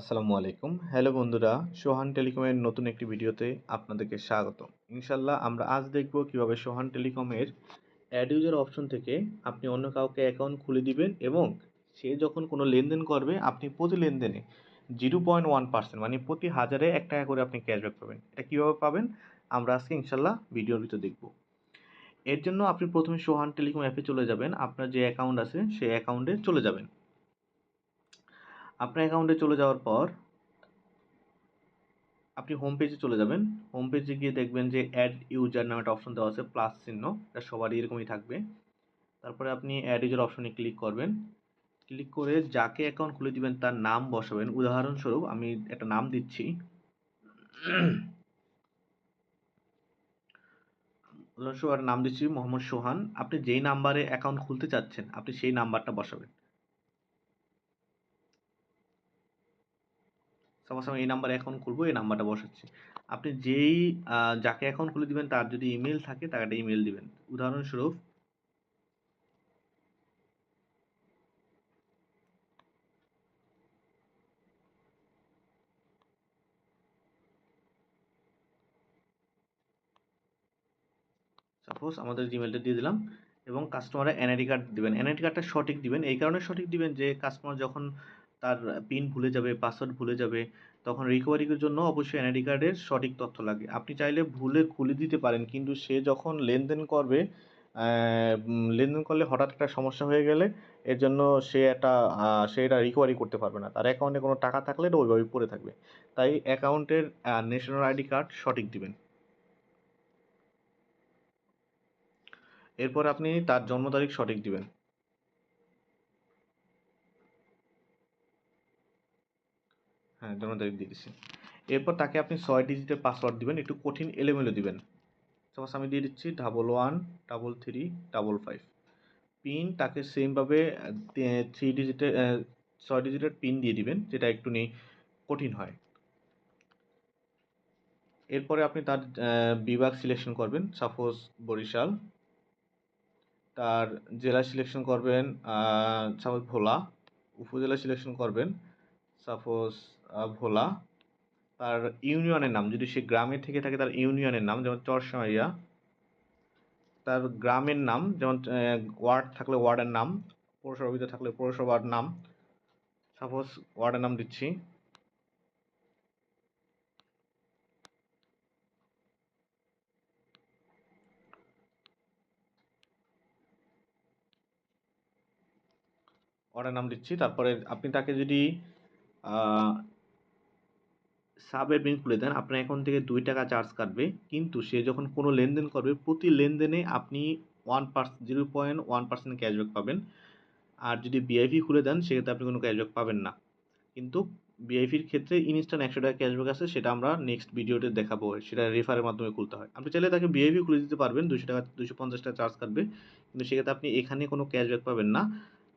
আসসালামু আলাইকুম। হ্যালো বন্ধুরা, সোহান টেলিকমের নতুন একটি ভিডিওতে আপনাদেরকে স্বাগত ইনশাল্লাহ আমরা আজ দেখব কীভাবে সোহান টেলিকমের অ্যাড ইউজার অপশন থেকে আপনি অন্য কাউকে অ্যাকাউন্ট খুলে দিবেন এবং সে যখন কোনো লেনদেন করবে, আপনি প্রতি লেনদেনে জিরো পয়েন্ট ওয়ান পার্সেন্ট মানে প্রতি হাজারে এক টাকা করে আপনি ক্যাশব্যাক পাবেন। এটা কীভাবে পাবেন? আমরা আজকে ইনশাল্লাহ ভিডিওর ভিতরে দেখব। এর জন্য আপনি প্রথমে সোহান টেলিকম অ্যাপে চলে যাবেন, আপনার যে অ্যাকাউন্ট আছে সেই অ্যাকাউন্টে চলে যাবেন। আপনার অ্যাকাউন্টে চলে যাওয়ার পর, আপনি হোম পেজে চলে যাবেন। হোম পেজে গিয়ে দেখবেন যে অ্যাড ইউজার নামে একটা অপশন দেওয়া আছে প্লাস চিহ্ন। এটা সবারই এরকমই থাকবে। তারপরে আপনি অ্যাড ইউজার অপশনে ক্লিক করবেন। ক্লিক করে যাকে অ্যাকাউন্ট খুলে দিবেন, তার নাম বসাবেন। উদাহরণস্বরূপ, আমি একটা নাম দিচ্ছি। উদাহরণস্বরূপ নাম দিচ্ছি, মোহাম্মদ সোহান। আপনি যেই নাম্বারে অ্যাকাউন্ট খুলতে চাচ্ছেন, আপনি সেই নাম্বারটা বসাবেন। সাপোজ আমি এই নাম্বারে অ্যাকাউন্ট খুলবো, এই নাম্বারটা বসাচ্ছি। আপনি যেই যাকে অ্যাকাউন্ট খুলে দিবেন, তার যদি ইমেল থাকে, তাকে একটা ইমেল দিবেন। উদাহরণস্বরূপ সাপোজ আমাদের জিমেলটা দিয়ে দিলাম, এবং কাস্টমারের এনআইডি কার্ড দিবেন। এনআইডি কার্ডটা সঠিক দিবেন। এই কারণে সঠিক দিবেন যে কাস্টমার যখন তার পিন ভুলে যাবে পাসওয়ার্ড ভুলে যাবে, তখন রিকভারির জন্য অবশ্যই এনআইডি কার্ডের সঠিক তথ্য লাগে। আপনি চাইলে ভুলে খুলে দিতে পারেন, কিন্তু সে যখন লেনদেন করবে লেনদেন করলে হঠাৎ একটা সমস্যা হয়ে গেলে, এর জন্য সে একটা সে এটা রিকভারি করতে পারবে না। তার অ্যাকাউন্টে কোনো টাকা থাকলে এটা ওইভাবেই পড়ে থাকবে। তাই অ্যাকাউন্টের ন্যাশনাল আইডি কার্ড সঠিক দিবেন। এরপর আপনি তার জন্ম তারিখ সঠিক দিবেন। হ্যাঁ জন্ম তারিখ দিয়ে দিচ্ছি এরপর তাকে আপনি ছয় ডিজিটের পাসওয়ার্ড দিবেন, একটু কঠিন এলোমেলো দিবেন। সাপোজ আমি দিয়ে দিচ্ছি double one double three double five PIN তাকে সেমভাবে থ্রি ডিজিটের ছয় ডিজিটের পিন দিয়ে দিবেন, যেটা একটু নেই, কঠিন হয়। এরপরে আপনি তার বিভাগ সিলেকশন করবেন। সাপোজ বরিশাল, তার জেলা সিলেকশন করবেন সাপোজ ভোলা, উপজেলা সিলেকশন করবেন। সাপোজ ভোলা, তার ইউনিয়নের নাম, যদি সে গ্রামে থেকে থাকে, তার ইউনিয়নের নাম, যেমন চরসামাইয়া, তার গ্রামের নাম, যেমন ওয়ার্ড থাকলে ওয়ার্ডের নাম পৌরসভা ভিতরে থাকলে পৌরসভার নাম, সাপোজ ওয়ার্ডের নাম দিচ্ছি। ওয়ার্ডের নাম দিচ্ছি, তারপরে আপনি তাকে যদি সাব অ্যাডমিন খুলে দেন। আপনার অ্যাকাউন্ট থেকে দুই টাকা চার্জ কাটবে। কিন্তু সে যখন কোনো লেনদেন করবে, প্রতি লেনদেনে আপনি one percent zero point one percent cashback পাবেন। আর যদি বিআইপি খুলে দেন, সেক্ষেত্রে আপনি কোনো ক্যাশব্যাক পাবেন না। কিন্তু বিআইপির ক্ষেত্রে ইনস্ট্যান্ট একশো টাকা ক্যাশব্যাক আছে, সেটা আমরা নেক্সট ভিডিওতে দেখাবো। সেটা রেফারের মাধ্যমে খুলতে হয়। আপনি চাইলে তাকে বিআইপি খুলে দিতে পারবেন। দুশো টাকা দুশো পঞ্চাশ টাকা চার্জ কাটবে। কিন্তু সেক্ষেত্রে আপনি এখানে কোনো ক্যাশব্যাক পাবেন না।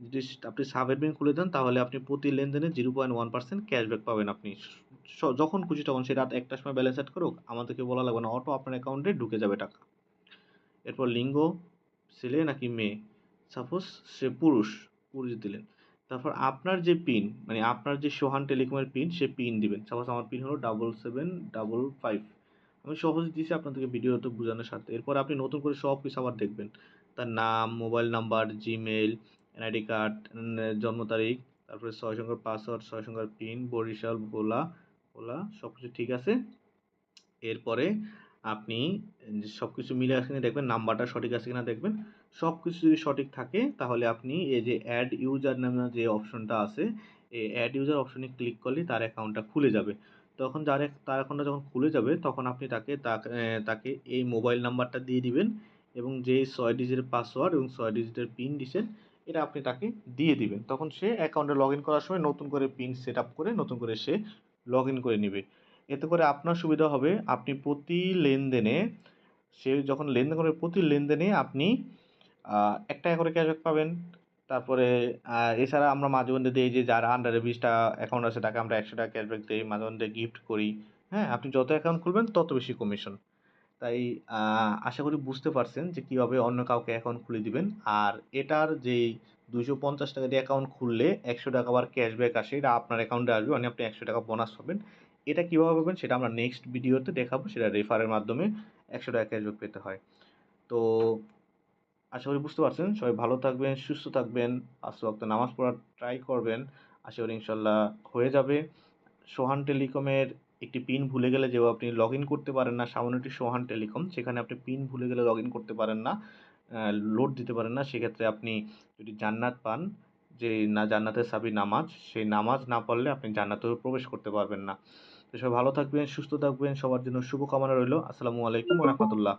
যদি আপনি সাব অ্যাডমিন খুলে দেন, তাহলে আপনি প্রতি লেনদেনে zero point one percent cashback পাবেন আপনি। যখন খুশি তখন সে রাত একটার সময় ব্যালেন্স অ্যাড করুক, আমাদেরকে বলা লাগবে না অটো আপনার অ্যাকাউন্টে ঢুকে যাবে টাকা। এরপর লিঙ্গ, ছেলে নাকি মেয়ে? সাপোজ সে পুরুষ পুরুষ দিলেন। তারপর আপনার যে পিন মানে আপনার যে সোহান টেলিকমের পিন সে পিন দিবেন। সাপোজ আমার পিন হলো ডাবল সেভেন ডাবল ফাইভ আমি সহজ দিয়েছি আপনাদেরকে ভিডিওতে বোঝানোর সাথে। এরপর আপনি নতুন করে সব কিছু আবার দেখবেন। তার নাম mobile number Gmail NID card জন্ম তারিখ, তারপরে ছয় সংখ্যার পাসওয়ার্ড ছয় সংখ্যার পিন, বরিশাল, ভোলা ভোলা সব কিছু ঠিক আছে? এরপরে আপনি সব কিছু মিলে আসলে দেখবেন নাম্বারটা সঠিক আছে কিনা দেখবেন। সব কিছু যদি সঠিক থাকে, তাহলে আপনি এই যে অ্যাড ইউজার নামে যে অপশনটা আছে, এই অ্যাড ইউজার অপশনে ক্লিক করলে তার অ্যাকাউন্টটা খুলে যাবে। তখন যার তার অ্যাকাউন্টটা যখন খুলে যাবে, তখন আপনি তাকে তাকে এই মোবাইল নাম্বারটা দিয়ে দিবেন এবং যে ছয় ডিজিটের পাসওয়ার্ড এবং ছয় ডিজিটের পিন দিচ্ছেন এটা আপনি তাকে দিয়ে দিবেন। তখন সে অ্যাকাউন্টে লগ ইন করার সময় নতুন করে পিন সেট আপ করে নতুন করে সে লগ ইন করে নেবে। এতে করে আপনার সুবিধা হবে, আপনি প্রতি লেনদেনে, সে যখন লেনদেন করবে, প্রতি লেনদেনে আপনি এক টাকা করে ক্যাশব্যাক পাবেন। তারপরে এছাড়া আমরা মাঝে মধ্যে দিই যে যার আন্ডারে বিশটা অ্যাকাউন্ট আছে, তাকে আমরা একশো টাকা ক্যাশব্যাক দিই, মাঝে মধ্যে গিফট করি। হ্যাঁ আপনি যত অ্যাকাউন্ট খুলবেন, তত বেশি কমিশন তাই আশা করি বুঝতে পারছেন যে কীভাবে অন্য কাউকে অ্যাকাউন্ট খুলে দিবেন। আর এটার যেই দুইশো পঞ্চাশ টাকা দিয়ে অ্যাকাউন্ট খুললে একশো টাকা আবার ক্যাশব্যাক আসে, এটা আপনার অ্যাকাউন্টে আসবে মানে আপনি একশো টাকা বোনাস পাবেন। এটা কীভাবে পাবেন সেটা আমরা নেক্সট ভিডিওতে দেখাবো, সেটা রেফারের মাধ্যমে একশো টাকা ক্যাশব্যাক পেতে হয়। তো, আশা করি বুঝতে পারছেন। সবাই ভালো থাকবেন, সুস্থ থাকবেন পাঁচ ওয়াক্ত নামাজ পড়ার ট্রাই করবেন। আশা করি ইনশাল্লাহ হয়ে যাবে। সোহান টেলিকমের একটি পিন ভুলে গেলে যেও আপনি লগ ইন করতে পারেন না। সামান্য একটি সোহান টেলিকম সেখানে আপনি পিন ভুলে গেলে লগ ইন করতে পারেন না। লোড দিতে পারেন না। সেক্ষেত্রে আপনি যদি জান্নাত পান, যে না জান্নাতের সাবি নামাজ, সেই নামাজ না পড়লে আপনি জান্নাতেও প্রবেশ করতে পারবেন না। তো সবাই ভালো থাকবেন, সুস্থ থাকবেন। সবার জন্য শুভকামনা রইল। আসসালামু আলাইকুম রহমতুল্লাহ।